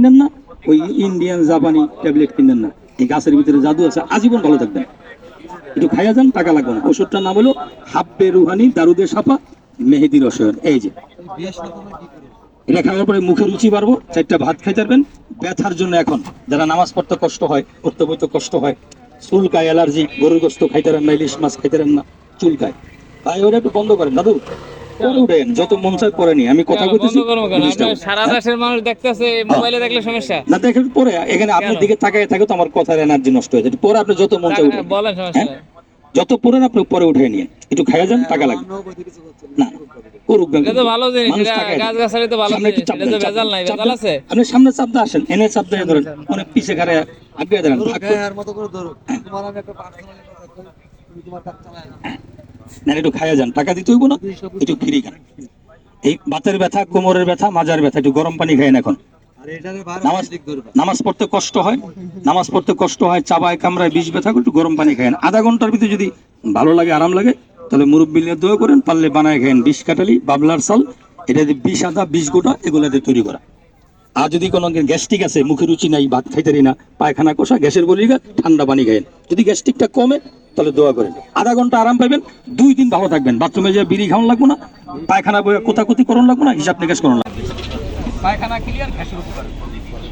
কিনেন না, ওই ইন্ডিয়ান জাপানি ট্যাবলেট কিনেন না। এই গাছের ভিতরে জাদু আছে, আজীবন ভালো থাকবেন। একটু খাইয়া যান, টাকা লাগবে না। ওষুধটার নাম হলো হাব্বে রুহানি, দারুদে সাপা মেহেদি রসায়ন এই যে। এটা খাওয়ার পরে মুখে রুচি বাড়বো, চারটা ভাত খাইতে পারবেন। ব্যথার জন্য এখন যারা নামাজ পড়তে কষ্ট হয় পড়তে বইতে কষ্ট হয় চুলকায় অ্যালার্জি, গরুর গোস্ত খাইতে না, ইলিশ মাছ খাইতে না চুলকায় তাই ওরা একটু বন্ধ করেন। দাদু পরে উঠেন যত মন চায় পরে নি আমি কথা বলতেছি সারা দেশের মানুষ দেখতেছে মোবাইলে দেখলে সমস্যা। না দেখেন পরে এখানে আপনার দিকে তাকায় থাকে তো আমার কথার এনার্জি নষ্ট হয়ে যায়। পরে আপনি যত মন চায় উঠেন বলেন সমস্যা। হ্যাঁ? যত পড়েন আপনি পরে উঠে নিয়ে একটু খাইয়া যান টাকা লাগবে। না করুক এটা তো ভালো জিনিস এটা গাছ গাছালি তো ভালো জিনিস এটা তো ভেজাল নাই ভেজাল আছে। আপনি সামনে চাপ দিয়ে আসেন এনে চাপ দিয়ে ধরেন অনেক পিছে ঘরে আগে ধরেন ভাগ করে- করে ধরো তোমার আমি একটা পার্সোনালি কথা কই, তুমি তোমার কাজ চালায় না। না একটু খাইয়া যান। টাকা দিতে হইব না, একটু ফ্রি খান। এই বাতের ব্যথা, কোমরের ব্যথা, মাজার ব্যথা, একটু গরম পানি খাইন এখন। নামাজ পড়তে কষ্ট হয়, নামাজ পড়তে কষ্ট হয়, চাবায় কামড়ায় বিষ ব্যথা, একটু গরম পানি খায়েন আধা ঘণ্টার ভিতরে যদি ভালো লাগে, আরাম লাগে, তাহলে মুরব্বী নিয়ে দোয়া করেন, পারলে বানায় খায়েন বিষ কাটালি, বাবলার সাল এটা দিয়ে বিষ আদা, বিষ গোটা, এগুলো দিয়ে তৈরি করা। আর যদি কোনো গ্যাস্ট্রিক আছে, মুখে রুচি নাই, ভাত খাইতে না, পায়খানা কষা, গ্যাসের বলি ঠান্ডা পানি খায়েন যদি গ্যাস্ট্রিকটা কমে তাহলে দোয়া করেন। আধা ঘণ্টা আরাম পাবেন, দুই দিন ভালো থাকবেন। বাথরুমে যে বিড়ি খাওয়ান লাগবো না, পায়খানা কোথাকুতি করুন লাগবো না, হিসাব নিকাশ করুন লাগবে। পায়খানা ক্লিয়ার উপকার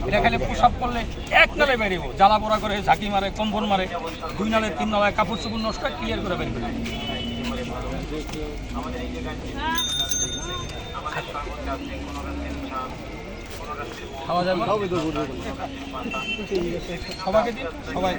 এটা খালি পোশাক করলে এক নালে বেরিয়ে জ্বালা পোড়া করে ঝাঁকি মারে কম্বন মারে, দুই নালে তিন নালে কাপড় চোপড় নষ্ট ক্লিয়ার করে বের করে খাওয়া যাবে সবাইকে দিন, সবাই